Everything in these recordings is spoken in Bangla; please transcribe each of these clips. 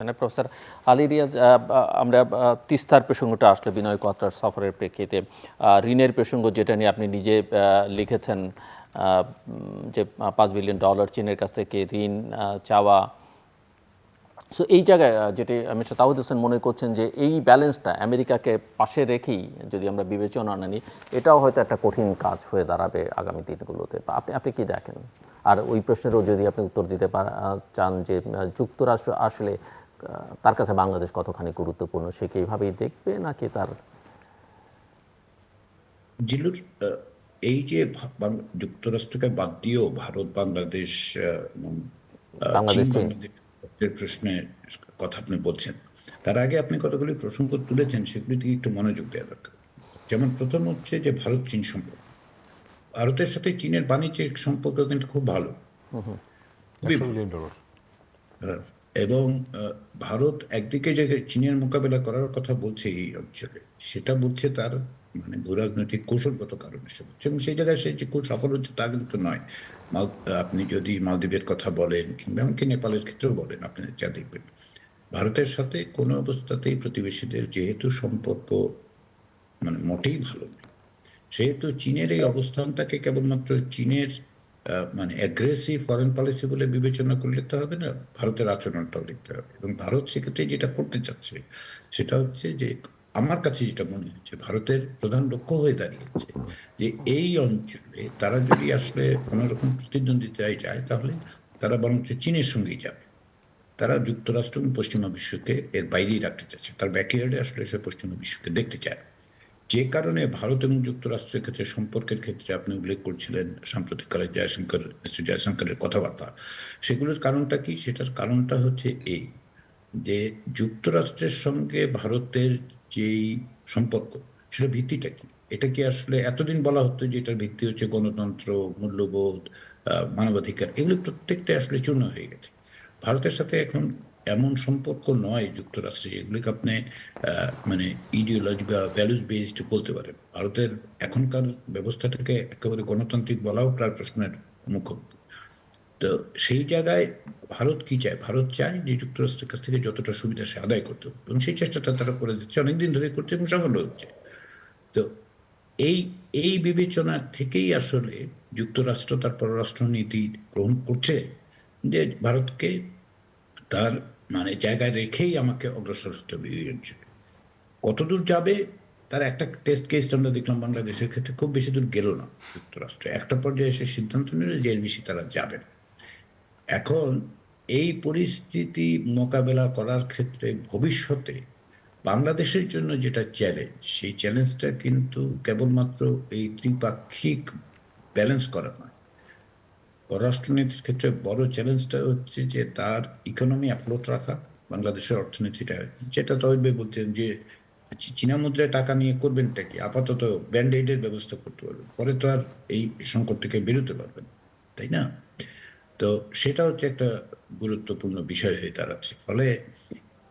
মানে প্রফেসর আলী রিয়াজ আমরা তিস্তার প্রসঙ্গটা আসলে বিনয় কত্রার সফরের প্রেক্ষিতে ঋণের প্রসঙ্গ যেটা নিয়ে আপনি নিজে লিখেছেন যে পাঁচ বিলিয়ন ডলার চীনের কাছ থেকে ঋণ চাওয়া। সো এই জায়গায় যেটি মিস্টার তাহিদ হোসেন মনে করছেন যে এই ব্যালেন্সটা আমেরিকাকে পাশে রেখেই যদি আমরা বিবেচনা না নিই, এটাও হয়তো একটা কঠিন কাজ হয়ে দাঁড়াবে আগামী দিনগুলোতে। আপনি আপনি কি দেখেন? আর ওই প্রশ্নেরও যদি আপনি উত্তর দিতে চান যে যুক্তরাষ্ট্র আসলে তার কাছে বাংলাদেশ কতখানি গুরুত্বপূর্ণ সে কি এইভাবেই দেখবে নাকি তার জিলুর আহ, এই যে যুক্তরাষ্ট্রকে বাদ দিয়েও ভারত বাংলাদেশ প্রশ্নের কথা আপনি বলছেন। তার আগে আপনি কতগুলি প্রসঙ্গ তুলেছেন সেগুলি দিকে একটু মনোযোগ দেওয়া দরকার। যেমন প্রথম হচ্ছে যে ভারত চীন সম্পর্ক। ভারতের সাথে চীনের বাণিজ্যিক সম্পর্ক কিন্তু খুব ভালো। খুবই ভালো। এবং ভারত একদিকে যে চীনের মোকাবেলা করার কথা বলছে এই অঞ্চলে, সেটা বলছে তার মানে ভূরাজনৈতিক কৌশলগত কারণ হিসেবে এবং সেই জায়গায় সে যে খুব সফল হচ্ছে তা কিন্তু নয়। মাল আপনি যদি মালদ্বীপের কথা বলেন কিংবা এমনকি নেপালের ক্ষেত্রেও বলেন, আপনি যা দেখবেন। ভারতের সাথে কোনো অবস্থাতেই প্রতিবেশীদের যেহেতু সম্পর্ক মানে মোটেই ভালো সেহেতু চীনের এই অবস্থানটাকে কেবলমাত্র চীনের মানে অ্যাগ্রেসিভ ফরেন পলিসি বলে বিবেচনা করলে তো হবে না, ভারতের আচরণটাও দেখতে হবে। এবং ভারত সেক্ষেত্রে যেটা করতে চাচ্ছে, সেটা হচ্ছে যে আমার কাছে যেটা মনে হচ্ছে, ভারতের প্রধান লক্ষ্য হয়ে দাঁড়িয়েছে যে এই অঞ্চলে তারা যদি আসলে কোনো রকম প্রতিদ্বন্দ্বিতায় যায়, তাহলে তারা বরঞ্চ চীনের সঙ্গেই যাবে। তারা যুক্তরাষ্ট্র এবং পশ্চিমা বিশ্বকে এর বাইরেই রাখতে চাচ্ছে। তার ব্যাকইয়ার্ডে আসলে সে পশ্চিমা বিশ্বকে দেখতে চায়। যে কারণে ভারত এবং যুক্তরাষ্ট্রের ক্ষেত্রে, সম্পর্কের ক্ষেত্রে আপনি উল্লেখ করছিলেন সাম্প্রতিককালে জয়শঙ্কর, মিস্টার জয়শঙ্করের কথাবার্তা। সেগুলোর কারণটা কি? সেটার কারণটা হচ্ছে এই যে যুক্তরাষ্ট্রের সঙ্গে ভারতের যেই সম্পর্ক, সেটা ভিত্তিটা কি? এটা কি আসলে এতদিন বলা হতো যে এটার ভিত্তি হচ্ছে গণতন্ত্র, মূল্যবোধ মানবাধিকার? এগুলো প্রত্যেকটা আসলে চূর্ণ হয়ে গেছে। ভারতের সাথে এখন এমন সম্পর্ক নয় যুক্তরাষ্ট্রে এগুলিকে আপনি মানে ইডিওলজি বা ভ্যালুজ বেসড বলতে পারেন। ভারতের এখনকার ব্যবস্থাটাকে একেবারে গণতান্ত্রিক বলাও প্রায় প্রশ্নের মুখোমুখি। তো সেই জায়গায় ভারত কি চায়? ভারত চায় যে যুক্তরাষ্ট্রের কাছ থেকে যতটা সুবিধা সে আদায় করতে এবং সেই চেষ্টাটা তারা করে দিচ্ছে, অনেকদিন ধরে করছে এবং সফল হচ্ছে। তো এই এই বিবেচনা থেকেই আসলে যুক্তরাষ্ট্র তার পররাষ্ট্রনীতি গ্রহণ করছে যে ভারতকে তার মানে জায়গায় রেখেই আমাকে অগ্রসর হতে হবে এই অঞ্চলে। কতদূর যাবে, তার একটা টেস্ট কেস আমরা দেখলাম বাংলাদেশের ক্ষেত্রে খুব বেশি দূর গেল না যুক্তরাষ্ট্র। একটা পর্যায়ে এসে সিদ্ধান্ত নিল যে এর বেশি তারা যাবে না। এখন এই পরিস্থিতি মোকাবেলা করার ক্ষেত্রে ভবিষ্যতে বাংলাদেশের জন্য যেটা চ্যালেঞ্জ সেই চ্যালেঞ্জটা কিন্তু কেবলমাত্র এই ত্রিপাক্ষিক ব্যালেন্স করা নয়। পররাষ্ট্রনীতির ক্ষেত্রে বড় চ্যালেঞ্জটা হচ্ছে যে তার ইকোনমি আপলোড রাখা, বাংলাদেশের অর্থনীতিটা। যেটা তৈবে বলছেন যে চীনা মুদ্রায় টাকা নিয়ে করবেনটা কি? আপাতত ব্যান্ড এইডের ব্যবস্থা করতে পারবেন। পরে তো আর এই সংকট থেকে বেরোতে পারবেন, তাই না? তো সেটা হচ্ছে একটা গুরুত্বপূর্ণ বিষয় হয়ে দাঁড়াচ্ছে। ফলে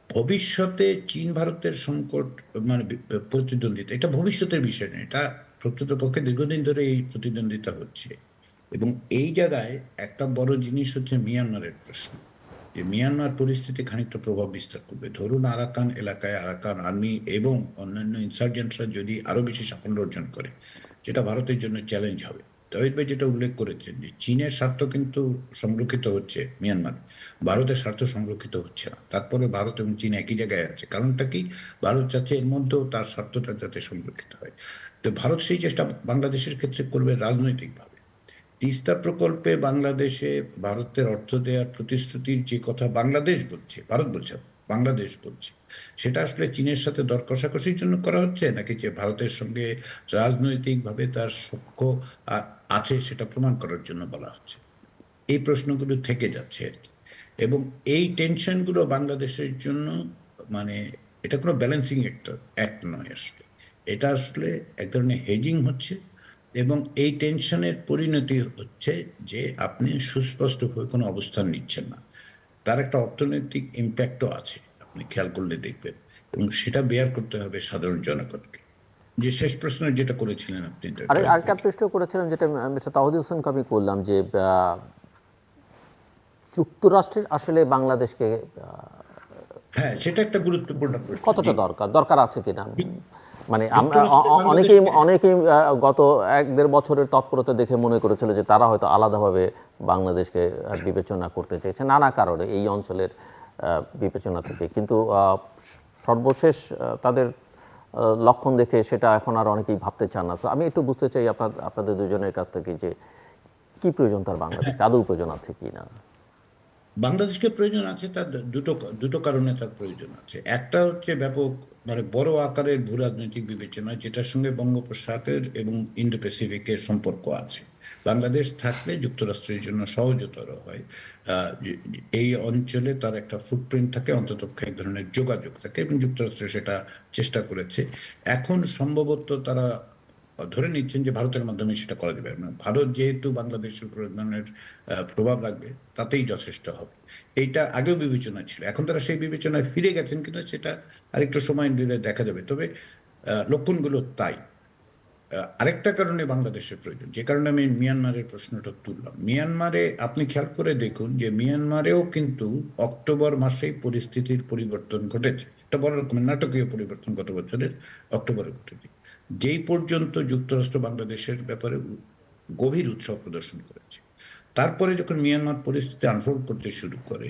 ভবিষ্যতে চীন ভারতের সংকট মানে প্রতিদ্বন্দ্বিতা, এটা ভবিষ্যতের বিষয় নয়, এটা প্রকৃতপক্ষে দীর্ঘদিন ধরে এই প্রতিদ্বন্দ্বিতা হচ্ছে। এবং এই জায়গায় একটা বড় জিনিস হচ্ছে মিয়ানমারের প্রশ্ন। যে মিয়ানমার পরিস্থিতি খানিকটা প্রভাব বিস্তার করবে। ধরুন আরাকান এলাকায়, আরাকান আর্মি এবং অন্যান্য ইনসার্জেন্টরা যদি আরও বেশি সাফল্য অর্জন করে, যেটা ভারতের জন্য চ্যালেঞ্জ হবে। তহিদ ভাই যেটা উল্লেখ করেছেন যে চীনের স্বার্থ কিন্তু সংরক্ষিত হচ্ছে মিয়ানমার। ভারতের স্বার্থ সংরক্ষিত হচ্ছে না। তারপরে ভারত এবং চীন একই জায়গায় আছে। কারণটা কি? ভারত চাচ্ছে এর মধ্যেও তার স্বার্থটা যাতে সংরক্ষিত হয়। তো ভারত সেই চেষ্টা বাংলাদেশের ক্ষেত্রে করবে রাজনৈতিকভাবে। তিস্তা প্রকল্পে বাংলাদেশে ভারতের অর্থ দেওয়ার প্রতিশ্রুতির যে কথা বাংলাদেশ বলছে, ভারত বলছে, বাংলাদেশ বলছে, সেটা আসলে চীনের সাথে দর কষাকষির জন্য করা হচ্ছে, নাকি যে ভারতের সঙ্গে রাজনৈতিকভাবে তার আ- আছে সেটা প্রমাণ করার জন্য বলা হচ্ছে? এই প্রশ্নগুলো থেকে যাচ্ছে আর কি। এবং এই টেনশনগুলো বাংলাদেশের জন্য মানে এটা কোনো ব্যালেন্সিং একটা অ্যাক্ট নয় আসলে। এটা আসলে এক ধরনের হেজিং হচ্ছে। এবং এই টেনশনের পরিণতি হচ্ছে যে আপনি সুস্পষ্টভাবে কোনো অবস্থান নিচ্ছেন না। তার একটা অর্থনৈতিক ইম্প্যাক্টও আছে আপনি খেয়াল করলে দেখবেন। এবং সেটা বেয়ার করতে হবে সাধারণ জনগণকে। যে শেষ প্রশ্ন যেটা করেছিলেন আপনি আরে আরেকটা প্রশ্ন করেছিলেন যেটা মিস্টার তাহিদ হোসেনকে আমি করলাম যে যুক্তরাষ্ট্রের আসলে বাংলাদেশকে হ্যাঁ সেটা একটা গুরুত্বপূর্ণ প্রশ্ন। কতটা দরকার? দরকার আছে কিনা? মানে আমরা অনেকেই অনেকেই গত এক দেড় বছরের তৎপরতা দেখে মনে করেছিল যে তারা হয়তো আলাদাভাবে বাংলাদেশকে বিবেচনা করতে চেয়েছে। নানা কারণে এই অঞ্চলের বিবেচনা থেকে। কিন্তু সর্বশেষ তাদের লক্ষণ দেখে সেটা এখন আর অনেকেই ভাবতে চান না। তো আমি একটু বুঝতে চাই আপনার আপনাদের দুজনের কাছ থেকে যে কি প্রয়োজন তার বাংলাদেশ? আদৌ প্রয়োজন আছে কি না? বাংলাদেশকে প্রয়োজন আছে তার দুটো দুটো কারণে তার প্রয়োজন আছে। একটা হচ্ছে ব্যাপক মানে বড় আকারের ভূ রাজনৈতিক বিবেচনা, যেটার সঙ্গে বঙ্গোপসাগর এবং ইন্ডো প্যাসিফিকের সম্পর্ক আছে। বাংলাদেশ থাকলে যুক্তরাষ্ট্রের জন্য সহজতর হয়। এই অঞ্চলে তার একটা ফুটপ্রিন্ট থাকে, অন্তত এক ধরনের যোগাযোগ থাকে এবং যুক্তরাষ্ট্র সেটা চেষ্টা করেছে। এখন সম্ভবত তারা ধরে নিচ্ছেন যে ভারতের মাধ্যমে সেটা করা যাবে। না ভারত যেহেতু বাংলাদেশের উপর ধরনের প্রভাব রাখবে, তাতেই যথেষ্ট হবে। এইটা আগেও বিবেচনা ছিল। এখন তারা সেই বিবেচনায় ফিরে গেছেন কিনা সেটা আরেকটু সময় নিলে দেখা যাবে। তবে লক্ষণগুলো তাই। আরেকটা কারণে বাংলাদেশের প্রয়োজন। যে কারণে আমি মিয়ানমারের প্রশ্নটা তুললাম। মিয়ানমারে আপনি খেয়াল করে দেখুন যে মিয়ানমারেও কিন্তু অক্টোবর মাসেই পরিস্থিতির পরিবর্তন ঘটেছে। একটা বড় রকমের নাটকীয় পরিবর্তন গত বছরের অক্টোবরে ঘটেছে। যেই পর্যন্ত যুক্তরাষ্ট্র বাংলাদেশের ব্যাপারে গভীর উৎসাহ প্রদর্শন করেছে। তারপরে যখন মিয়ানমার পরিস্থিতি আনফোল্ড করতে শুরু করে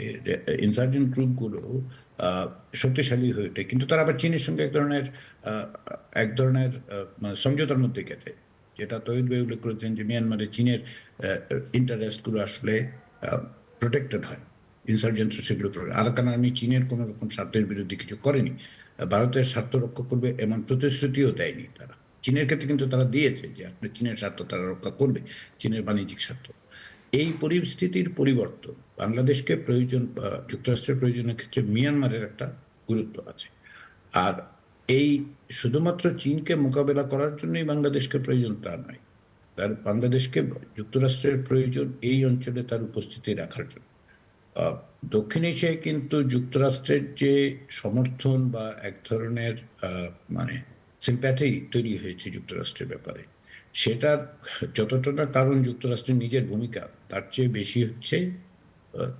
ইনসার্জেন্ট গ্রুপগুলো শক্তিশালী হয়ে ওঠে, কিন্তু তারা আবার চীনের সঙ্গে এক ধরনের এক ধরনের মানে সমঝোতার মধ্যে গেছে। যেটা তৈরি ভাই উল্লেখ করেছেন যে মিয়ানমারে চীনের ইন্টারেস্টগুলো আসলে প্রোটেক্টেড হয়। ইনসার্জেন্ট সেগুলো আরাকান আর্মি চীনের কোনো রকম স্বার্থের বিরুদ্ধে কিছু করেনি। ভারতের স্বার্থ রক্ষা করবে এমন প্রতিশ্রুতিও দেয়নি তারা। চীনের ক্ষেত্রে কিন্তু তারা দিয়েছে যে আসলে চীনের স্বার্থ তারা রক্ষা করবে, চীনের বাণিজ্যিক স্বার্থ। এই পরিস্থিতির পরিবর্তন বাংলাদেশকে প্রয়োজন বা যুক্তরাষ্ট্রের প্রয়োজনের ক্ষেত্রে মিয়ানমারের একটা গুরুত্ব আছে। আর এই শুধুমাত্র চীনকে মোকাবেলা করার জন্যই বাংলাদেশকে প্রয়োজন তা নয়। তার বাংলাদেশকে যুক্তরাষ্ট্রের প্রয়োজন এই অঞ্চলে তার উপস্থিতি রাখার জন্য। দক্ষিণ এশিয়ায় কিন্তু যুক্তরাষ্ট্রের যে সমর্থন বা এক ধরনের মানে সিম্প্যাথি তৈরি হয়েছে যুক্তরাষ্ট্রের ব্যাপারে, সেটার যতটা না কারণ যুক্তরাষ্ট্রের নিজের ভূমিকা, তার চেয়ে বেশি হচ্ছে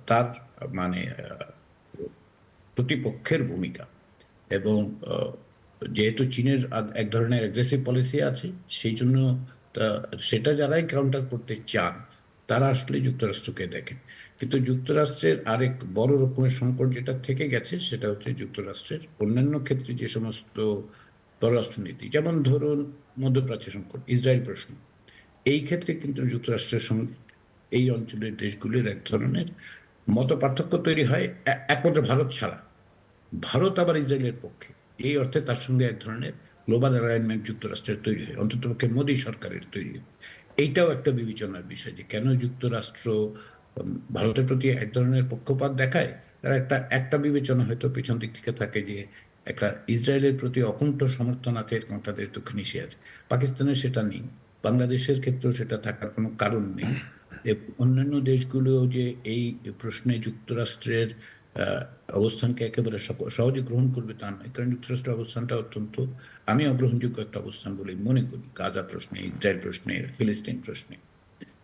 তার মানে প্রতিপক্ষের ভূমিকা এবং যেহেতু চীনের এক ধরনের অ্যাগ্রেসিভ পলিসি আছে, সেই জন্য সেটা যারাই কাউন্টার করতে চান, তারা আসলে যুক্তরাষ্ট্রকে দেখেন। কিন্তু যুক্তরাষ্ট্রের আরেক বড় রকমের সংকট যেটা থেকে গেছে, সেটা হচ্ছে যুক্তরাষ্ট্রের অন্যান্য ক্ষেত্রে যে সমস্ত পররাষ্ট্রনীতি, যেমন ধরুন মধ্যপ্রাচ্য সংকট, ইসরায়েল প্রশ্ন। এই ক্ষেত্রে কিন্তু যুক্তরাষ্ট্রের সঙ্গে এই অঞ্চলের দেশগুলির এক ধরনের মত পার্থক্য তৈরি হয় একমাত্র ভারত ছাড়া। ভারত আবার ইসরায়েলের পক্ষে। এই অর্থে তার সঙ্গে এক ধরনের গ্লোবাল অ্যালাইনমেন্ট যুক্তরাষ্ট্রের তৈরি হয় অন্তত পক্ষে মোদী সরকারের তৈরি এইটাও একটা বিবেচনার বিষয় যে কেন যুক্তরাষ্ট্র ভারতের প্রতি এক ধরনের পক্ষপাত দেখায়, তার একটা একটা বিবেচনা হয়তো পিছন দিক থেকে থাকে যে একটা ইসরায়েলের প্রতি অকুণ্ঠ সমর্থন আছে এরকম একটা দেশ দক্ষিণ আছে। পাকিস্তানের সেটা নেই, বাংলাদেশের ক্ষেত্রেও সেটা থাকার কোনো কারণ নেই। অন্যান্য দেশগুলো যে এই প্রশ্নে যুক্তরাষ্ট্রের অবস্থানকে একেবারে সহজে গ্রহণ করবে তা নয়, কারণ যুক্তরাষ্ট্রের অবস্থানটা অত্যন্ত, আমি অগ্রহণযোগ্য একটা অবস্থান বলে মনে করি। গাজা প্রশ্নে, ইসরায়েল প্রশ্নে, ফিলিস্তিন প্রশ্নে।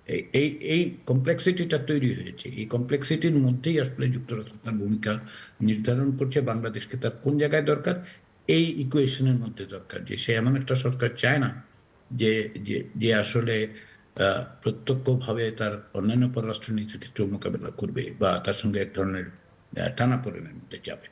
এই- এই কমপ্লেক্সিটিটা তৈরি হয়েছে। এই কমপ্লেক্সিটির মধ্যেই আসলে যুক্তরাষ্ট্র তার ভূমিকা নির্ধারণ করছে, বাংলাদেশকে তার কোন জায়গায় দরকার? এই ইকুয়েশনের মধ্যে দরকার যে সে এমন একটা সরকার চায় না যে যে আসলে প্রত্যক্ষভাবে তার অন্যান্য পররাষ্ট্রনীতির ক্ষেত্রে মোকাবেলা করবে বা তার সঙ্গে এক ধরনের টানা মধ্যে যাবে।